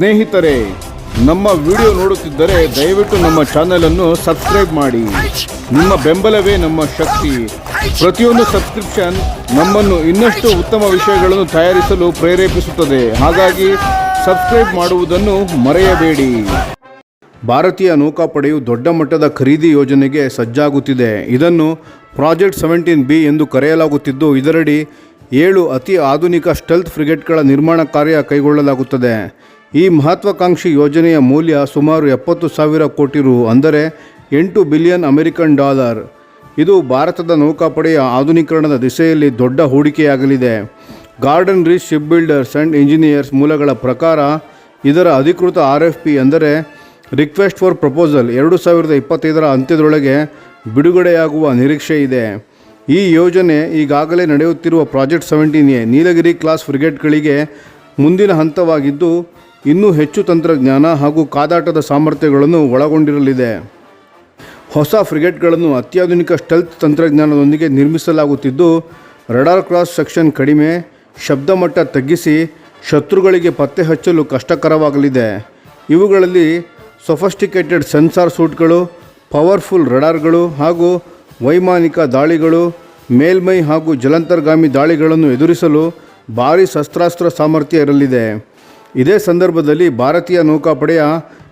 ಸ್ನೇಹಿತರೆ, ನಮ್ಮ ವಿಡಿಯೋ ನೋಡುತ್ತಿದ್ದರೆ ದಯವಿಟ್ಟು ನಮ್ಮ ಚಾನೆಲ್ ಅನ್ನು ಸಬ್ಸ್ಕ್ರೈಬ್ ಮಾಡಿ. ನಿಮ್ಮ ಬೆಂಬಲವೇ ನಮ್ಮ ಶಕ್ತಿ. ಪ್ರತಿಯೊಂದು ಸಬ್ಸ್ಕ್ರಿಪ್ಷನ್ ನಮ್ಮನ್ನು ಇನ್ನಷ್ಟು ಉತ್ತಮ ವಿಷಯಗಳನ್ನು ತಯಾರಿಸಲು ಪ್ರೇರೇಪಿಸುತ್ತದೆ. ಹಾಗಾಗಿ ಸಬ್ಸ್ಕ್ರೈಬ್ ಮಾಡುವುದನ್ನು ಮರೆಯಬೇಡಿ. ಭಾರತೀಯ ನೌಕಾಪಡೆಯು ದೊಡ್ಡ ಮಟ್ಟದ ಖರೀದಿ ಯೋಜನೆಗೆ ಸಜ್ಜಾಗುತ್ತಿದೆ. ಇದನ್ನು ಪ್ರಾಜೆಕ್ಟ್ ಸೆವೆಂಟೀನ್ ಬಿ ಎಂದು ಕರೆಯಲಾಗುತ್ತಿದ್ದು, ಇದರಡಿ ಏಳು ಅತಿ ಆಧುನಿಕ ಸ್ಟೆಲ್ತ್ ಫ್ರಿಗೇಟ್ಗಳ ನಿರ್ಮಾಣ ಕಾರ್ಯ ಕೈಗೊಳ್ಳಲಾಗುತ್ತದೆ. ಈ ಮಹತ್ವಾಕಾಂಕ್ಷಿ ಯೋಜನೆಯ ಮೌಲ್ಯ ಸುಮಾರು ಎಪ್ಪತ್ತು ಸಾವಿರ ಕೋಟಿ ರು ಅಂದರೆ ಎಂಟು ಬಿಲಿಯನ್ ಅಮೆರಿಕನ್ ಡಾಲರ್. ಇದು ಭಾರತದ ನೌಕಾಪಡೆಯ ಆಧುನೀಕರಣದ ದಿಸೆಯಲ್ಲಿ ದೊಡ್ಡ ಹೂಡಿಕೆಯಾಗಲಿದೆ. Garden reach ship builders and engineers ಮೂಲಗಳ ಪ್ರಕಾರ ಇದರ ಅಧಿಕೃತ ಆರ್ ಎಫ್ ಪಿ ಅಂದರೆ ರಿಕ್ವೆಸ್ಟ್ ಫಾರ್ ಪ್ರಪೋಸಲ್ ಎರಡು ಸಾವಿರದ ಇಪ್ಪತ್ತೈದರ ಅಂತ್ಯದೊಳಗೆ ಬಿಡುಗಡೆಯಾಗುವ ನಿರೀಕ್ಷೆ ಇದೆ. ಈ ಯೋಜನೆ ಈಗಾಗಲೇ ನಡೆಯುತ್ತಿರುವ project seventeen A Nilgiri class ಫ್ರಿಗೇಟ್ಗಳಿಗೆ ಮುಂದಿನ ಹಂತವಾಗಿದ್ದು ಇನ್ನೂ ಹೆಚ್ಚು ತಂತ್ರಜ್ಞಾನ ಹಾಗೂ ಕಾದಾಟದ ಸಾಮರ್ಥ್ಯಗಳನ್ನು ಒಳಗೊಂಡಿರಲಿದೆ. ಹೊಸ ಫ್ರಿಗೇಟ್ಗಳನ್ನು ಅತ್ಯಾಧುನಿಕ ಸ್ಟೆಲ್ತ್ ತಂತ್ರಜ್ಞಾನದೊಂದಿಗೆ ನಿರ್ಮಿಸಲಾಗುತ್ತಿದ್ದು, ರಡಾರ್ ಕ್ರಾಸ್ ಸೆಕ್ಷನ್ ಕಡಿಮೆ ಶಬ್ದ ಮಟ್ಟ ತಗ್ಗಿಸಿ, ಶತ್ರುಗಳಿಗೆ ಪತ್ತೆ ಹಚ್ಚಲು ಕಷ್ಟಕರವಾಗಲಿದೆ. ಇವುಗಳಲ್ಲಿ ಸೊಫಸ್ಟಿಕೇಟೆಡ್ ಸೆನ್ಸಾರ್ ಸೂಟ್ಗಳು, ಪವರ್ಫುಲ್ ರಡಾರ್ಗಳು ಹಾಗೂ ವೈಮಾನಿಕ ದಾಳಿಗಳು, ಮೇಲ್ಮೈ ಹಾಗೂ ಜಲಂತರ್ಗಾಮಿ ದಾಳಿಗಳನ್ನು ಎದುರಿಸಲು ಭಾರೀ ಶಸ್ತ್ರಾಸ್ತ್ರ ಸಾಮರ್ಥ್ಯ ಇರಲಿದೆ. ಇದೇ ಸಂದರ್ಭದಲ್ಲಿ ಭಾರತೀಯ ನೌಕಾಪಡೆಯ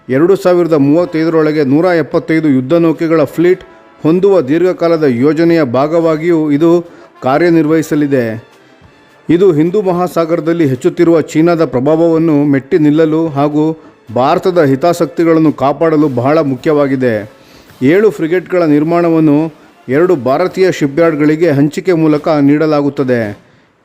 ಎರಡು ಸಾವಿರದ ಮೂವತ್ತೈದರೊಳಗೆ ನೂರ ಎಪ್ಪತ್ತೈದು ಯುದ್ಧ ನೌಕೆಗಳ ಫ್ಲೀಟ್ ಹೊಂದುವ ದೀರ್ಘಕಾಲದ ಯೋಜನೆಯ ಭಾಗವಾಗಿಯೂ ಇದು ಕಾರ್ಯನಿರ್ವಹಿಸಲಿದೆ. ಇದು ಹಿಂದೂ ಮಹಾಸಾಗರದಲ್ಲಿ ಹೆಚ್ಚುತ್ತಿರುವ ಚೀನಾದ ಪ್ರಭಾವವನ್ನು ಮೆಟ್ಟಿ ನಿಲ್ಲಲು ಹಾಗೂ ಭಾರತದ ಹಿತಾಸಕ್ತಿಗಳನ್ನು ಕಾಪಾಡಲು ಬಹಳ ಮುಖ್ಯವಾಗಿದೆ. ಏಳು ಫ್ರಿಗೇಟ್ಗಳ ನಿರ್ಮಾಣವನ್ನು ಎರಡು ಭಾರತೀಯ ಶಿಪ್ಯಾರ್ಡ್ಗಳಿಗೆ ಹಂಚಿಕೆ ಮೂಲಕ ನೀಡಲಾಗುತ್ತದೆ.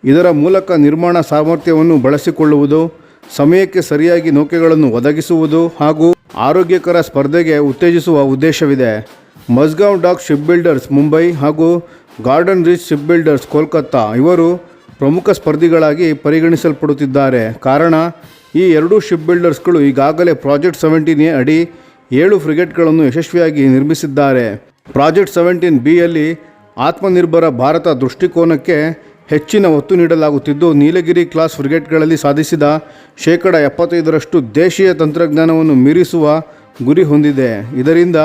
ಇದರ ಮೂಲಕ ನಿರ್ಮಾಣ ಸಾಮರ್ಥ್ಯವನ್ನು ಬಳಸಿಕೊಳ್ಳುವುದು ಸಮಯಕ್ಕೆ ಸರಿಯಾಗಿ ನೌಕೆಗಳನ್ನು ಒದಗಿಸುವುದು ಹಾಗೂ ಆರೋಗ್ಯಕರ ಸ್ಪರ್ಧೆಗೆ ಉತ್ತೇಜಿಸುವ ಉದ್ದೇಶವಿದೆ. Mazagon dock ship builders Mumbai ಹಾಗೂ garden reach ship builders Kolkata ಇವರು ಪ್ರಮುಖ ಸ್ಪರ್ಧಿಗಳಾಗಿ ಪರಿಗಣಿಸಲ್ಪಡುತ್ತಿದ್ದಾರೆ. ಕಾರಣ, ಈ ಎರಡೂ ಶಿಪ್ ಬಿಲ್ಡರ್ಸ್ಗಳು ಈಗಾಗಲೇ ಪ್ರಾಜೆಕ್ಟ್ ಸೆವೆಂಟೀನ್ ಎ ಅಡಿ ಏಳು ಫ್ರಿಗೇಟ್ಗಳನ್ನು ಯಶಸ್ವಿಯಾಗಿ ನಿರ್ಮಿಸಿದ್ದಾರೆ. ಪ್ರಾಜೆಕ್ಟ್ ಸೆವೆಂಟೀನ್ ಬಿಯಲ್ಲಿ ಆತ್ಮನಿರ್ಭರ ಭಾರತ ದೃಷ್ಟಿಕೋನಕ್ಕೆ ಹೆಚ್ಚಿನ ಒತ್ತು ನೀಡಲಾಗುತ್ತಿದ್ದು, ನೀಲಗಿರಿ ಕ್ಲಾಸ್ ಫ್ರಿಗೇಟ್ಗಳಲ್ಲಿ ಸಾಧಿಸಿದ ಶೇಕಡ ಎಪ್ಪತ್ತೈದರಷ್ಟು ದೇಶೀಯ ತಂತ್ರಜ್ಞಾನವನ್ನು ಮೀರಿಸುವ ಗುರಿ ಹೊಂದಿದೆ. ಇದರಿಂದ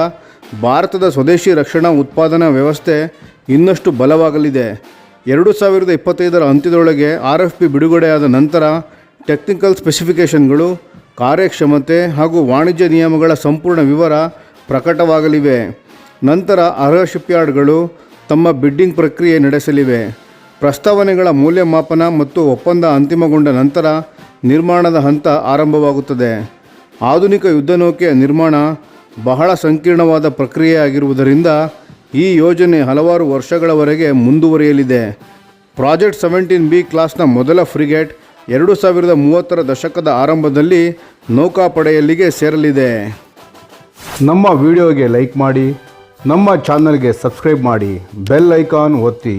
ಭಾರತದ ಸ್ವದೇಶಿ ರಕ್ಷಣಾ ಉತ್ಪಾದನಾ ವ್ಯವಸ್ಥೆ ಇನ್ನಷ್ಟು ಬಲವಾಗಲಿದೆ. ಎರಡು ಸಾವಿರದ ಇಪ್ಪತ್ತೈದರ ಅಂತ್ಯದೊಳಗೆ ಆರ್ ಎಫ್ ಪಿ ಬಿಡುಗಡೆಯಾದ ನಂತರ ಟೆಕ್ನಿಕಲ್ ಸ್ಪೆಸಿಫಿಕೇಷನ್ಗಳು, ಕಾರ್ಯಕ್ಷಮತೆ ಹಾಗೂ ವಾಣಿಜ್ಯ ನಿಯಮಗಳ ಸಂಪೂರ್ಣ ವಿವರ ಪ್ರಕಟವಾಗಲಿವೆ. ನಂತರ ಅರ್ಹ ಶಿಪ್ಯಾರ್ಡ್ಗಳು ತಮ್ಮ ಬಿಡ್ಡಿಂಗ್ ಪ್ರಕ್ರಿಯೆ ನಡೆಸಲಿವೆ. ಪ್ರಸ್ತಾವನೆಗಳ ಮೌಲ್ಯಮಾಪನ ಮತ್ತು ಒಪ್ಪಂದ ಅಂತಿಮಗೊಂಡ ನಂತರ ನಿರ್ಮಾಣದ ಹಂತ ಆರಂಭವಾಗುತ್ತದೆ. ಆಧುನಿಕ ಯುದ್ಧನೌಕೆಯ ನಿರ್ಮಾಣ ಬಹಳ ಸಂಕೀರ್ಣವಾದ ಪ್ರಕ್ರಿಯೆಯಾಗಿರುವುದರಿಂದ ಈ ಯೋಜನೆ ಹಲವಾರು ವರ್ಷಗಳವರೆಗೆ ಮುಂದುವರಿಯಲಿದೆ. ಪ್ರಾಜೆಕ್ಟ್ ಸೆವೆಂಟೀನ್ ಬಿ ಕ್ಲಾಸ್ನ ಮೊದಲ ಫ್ರಿಗೇಟ್ ಎರಡು ಸಾವಿರದ ಮೂವತ್ತರ ದಶಕದ ಆರಂಭದಲ್ಲಿ ನೌಕಾಪಡೆಯಲ್ಲಿಗೆ ಸೇರಲಿದೆ. ನಮ್ಮ ವಿಡಿಯೋಗೆ ಲೈಕ್ ಮಾಡಿ, ನಮ್ಮ ಚಾನಲ್ಗೆ ಸಬ್ಸ್ಕ್ರೈಬ್ ಮಾಡಿ, ಬೆಲ್ ಐಕಾನ್ ಒತ್ತಿ.